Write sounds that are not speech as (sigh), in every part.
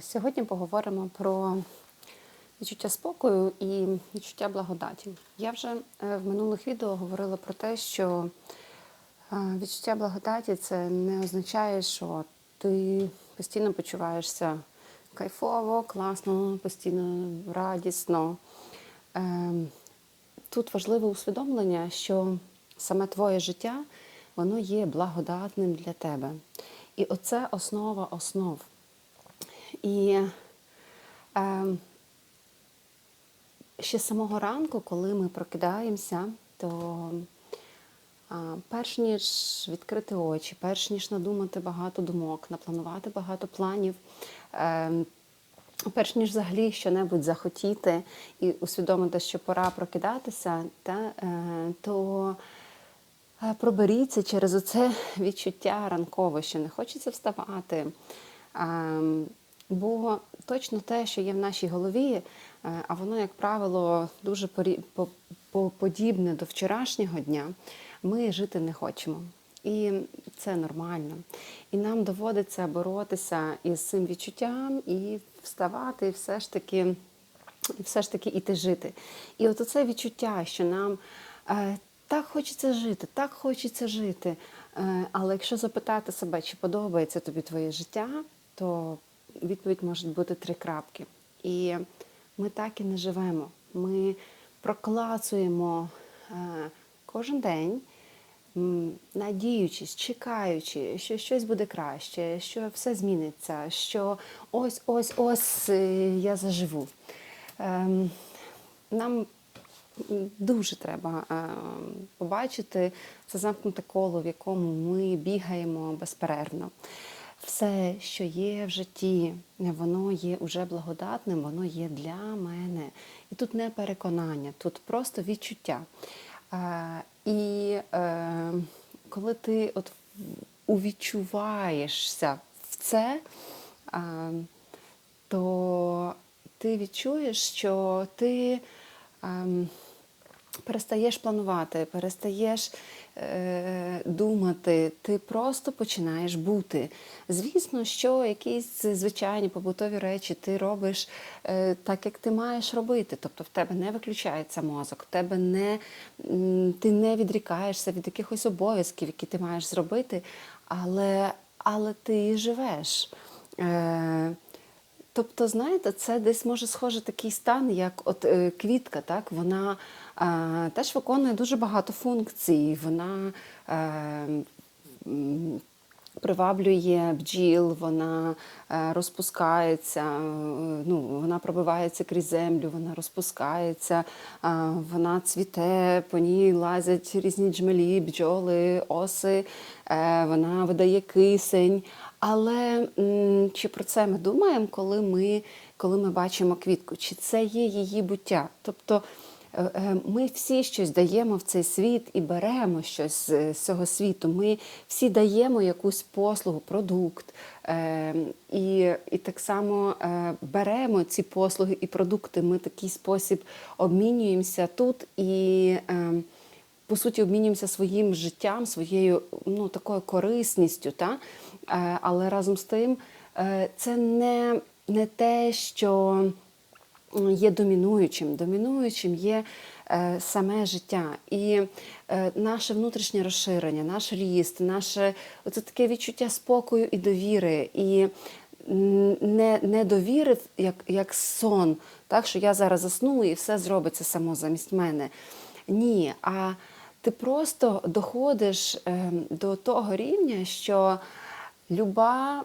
Сьогодні поговоримо про відчуття спокою і відчуття благодаті. Я вже е, в минулих відео говорила про те, що е, відчуття благодаті це не означає, що ти постійно почуваєшся кайфово, класно, постійно радісно. Ем, Тут важливе усвідомлення, що саме твоє життя воно є благодатним для тебе. І оце основа основ. І е, ще з самого ранку, коли ми прокидаємося, то е, перш ніж відкрити очі, перш ніж надумати багато думок, напланувати багато планів, е, перш ніж взагалі щонебудь захотіти і усвідомити, що пора прокидатися, та, е, то е, проберіться через оце відчуття ранкове, що не хочеться вставати. Бо точно те, що є в нашій голові, е, а воно, як правило, дуже подібне до вчорашнього дня, ми жити не хочемо. І це нормально. І нам доводиться боротися із цим відчуттям і вставати, і все ж таки, все ж таки іти жити. І от оце відчуття, що нам е, так хочеться жити, так хочеться жити. Е, але якщо запитати себе, чи подобається тобі твоє життя, то відповідь може бути три крапки. І ми так і не живемо. Ми проклацуємо е, кожен день, надіючись, чекаючи, що щось буде краще, що все зміниться, що ось, ось, ось е, я заживу. Ем, Нам дуже треба е, побачити це замкнуте коло, в якому ми бігаємо безперервно. Все, що є в житті, воно є уже благодатним, воно є для мене. І тут не переконання, тут просто відчуття. Е, І е, коли ти от увідчуваєшся в це, е, то ти відчуєш, що ти ем, перестаєш планувати, перестаєш е, думати, ти просто починаєш бути. Звісно, що якісь звичайні побутові речі ти робиш е, так, як ти маєш робити. Тобто в тебе не виключається мозок, в тебе не, ти не відрікаєшся від якихось обов'язків, які ти маєш зробити, але, але ти живеш. Е, Тобто, знаєте, це десь може схоже такий стан, як от е, квітка, так вона теж виконує дуже багато функцій. Вона е, приваблює бджіл, вона е, розпускається, е, ну, вона пробивається крізь землю, вона розпускається, е, вона цвіте, по ній лазять різні джмелі, бджоли, оси, вона видає кисень. Але чи про це ми думаємо, коли ми, коли ми бачимо квітку? Чи це є її буття? Тобто ми всі щось даємо в цей світ і беремо щось з цього світу. Ми всі даємо якусь послугу, продукт. Е, І, і так само е, беремо ці послуги і продукти. Ми такий спосіб обмінюємося тут і. е, по суті, обмінюємося своїм життям, своєю ну, такою корисністю. Та? Е, Але разом з тим е, це не, не те, що є домінуючим. Домінуючим є е, саме життя. І е, наше внутрішнє розширення, наш ріст, наше оце таке відчуття спокою і довіри. І не, не довіри, як, як сон, так, що я зараз засну і все зробиться само замість мене. Ні, а ти просто доходиш е, до того рівня, що люба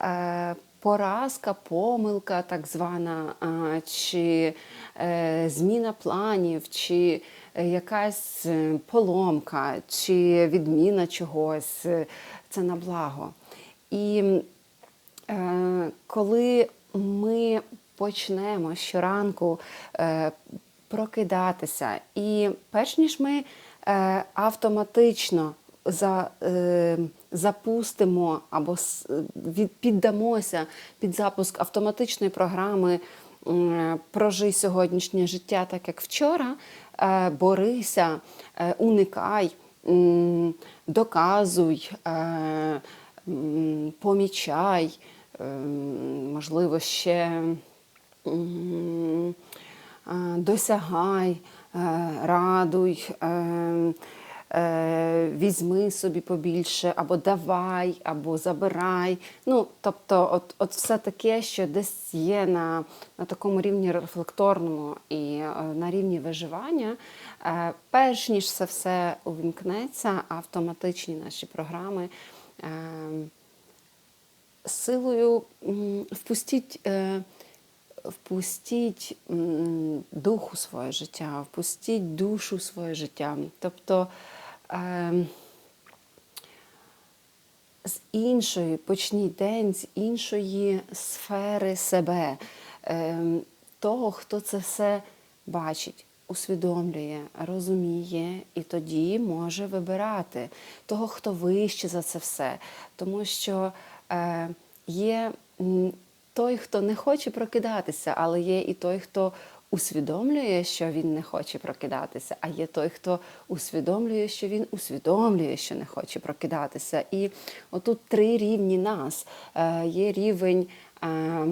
е, поразка, помилка, так звана, чи е, зміна планів, чи е, якась е, поломка, чи відміна чогось, це на благо. І коли ми почнемо щоранку прокидатися, і перш ніж ми автоматично за, запустимо або піддамося під запуск автоматичної програми м, Прожий сьогоднішнє життя так, як вчора, е, борися, е, уникай, доказуй. е, помічай, можливо, ще досягай, радуй, візьми собі побільше, або давай, або забирай. Ну, тобто, от, от все таке, що десь є на, на такому рівні рефлекторному і е, на рівні виживання, е, перш ніж це все увімкнеться, автоматичні наші програми. Е, силою впустіть, е, впустіть дух у своє життя, впустіть душу своє життя. Тобто е, з іншої почніть день, з іншої сфери себе, е, того, хто це все бачить. Усвідомлює, розуміє і тоді може вибирати того, хто вище за це все. Тому що е, є той, хто не хоче прокидатися, але є і той, хто усвідомлює, що він не хоче прокидатися, а є той, хто усвідомлює, що він усвідомлює, що не хоче прокидатися. І отут три рівні нас. Е, є рівень. Е,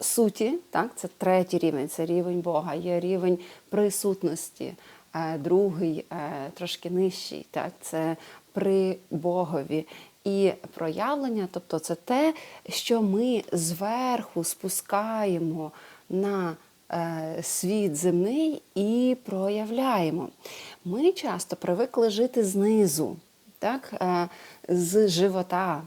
суті, так, це третій рівень, це рівень Бога, є рівень присутності, е, другий, е, трошки нижчий, так, це при Богові. І проявлення, тобто це те, що ми зверху спускаємо на світ земний і проявляємо. Ми часто привикли жити знизу, так, е, з живота,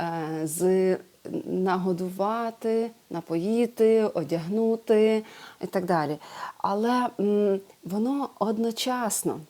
е, з нагодувати, напоїти, одягнути і так далі. Але воно одночасно.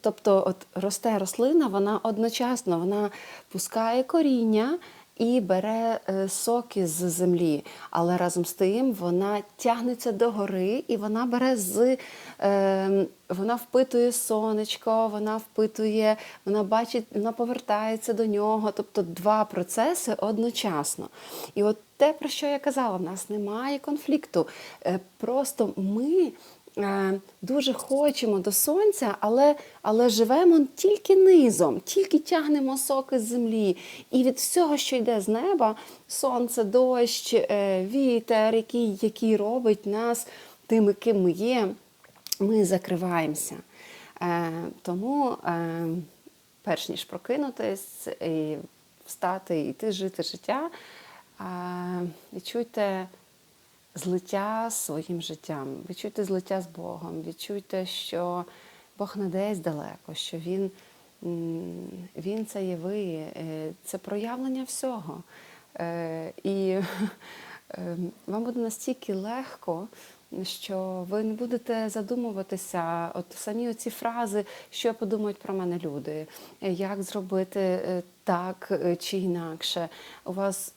Тобто, от росте рослина, вона одночасно вона пускає коріння і бере е, соки з землі. Але разом з тим вона тягнеться догори і вона бере з е, вона впитує сонечко, вона впитує, вона бачить, вона повертається до нього. Тобто два процеси одночасно. І от те, про що я казала, в нас немає конфлікту. Е, Просто ми. Е, Дуже хочемо до сонця, але, але живемо тільки низом, тільки тягнемо соки з землі. І від всього, що йде з неба, сонце, дощ, е, вітер, який, який робить нас тими, ким ми є, ми закриваємося. Е, Тому, перш ніж прокинутись і встати, і йти жити життя, відчуйте злиття з своїм життям, відчуйте злиття з Богом, відчуйте, що Бог не десь далеко, що Він, він це є ви, е, це проявлення всього. Е, І (laughs) е, вам буде настільки легко, що ви не будете задумуватися, от самі оці фрази, що подумають про мене люди, як зробити так чи інакше. У вас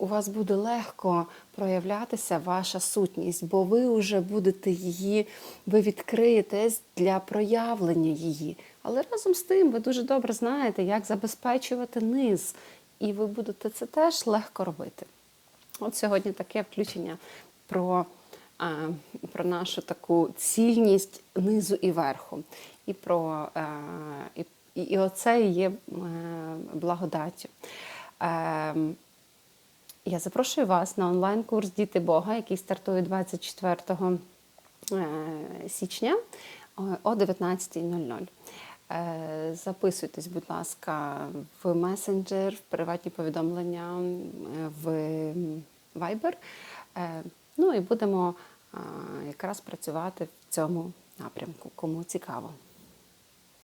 у вас буде легко проявлятися ваша сутність, бо ви вже будете її, ви відкриєтесь для проявлення її. Але разом з тим ви дуже добре знаєте, як забезпечувати низ, і ви будете це теж легко робити. От сьогодні таке включення про, про нашу таку цільність низу і верху. І про і, і, оце є е, благодаттю. Я запрошую вас на онлайн-курс Діти Бога, який стартує 24 е, січня о 19.00. Е, Записуйтесь, будь ласка, в месенджер, в приватні повідомлення, е, в Viber. Ну і будемо якраз працювати в цьому напрямку, кому цікаво.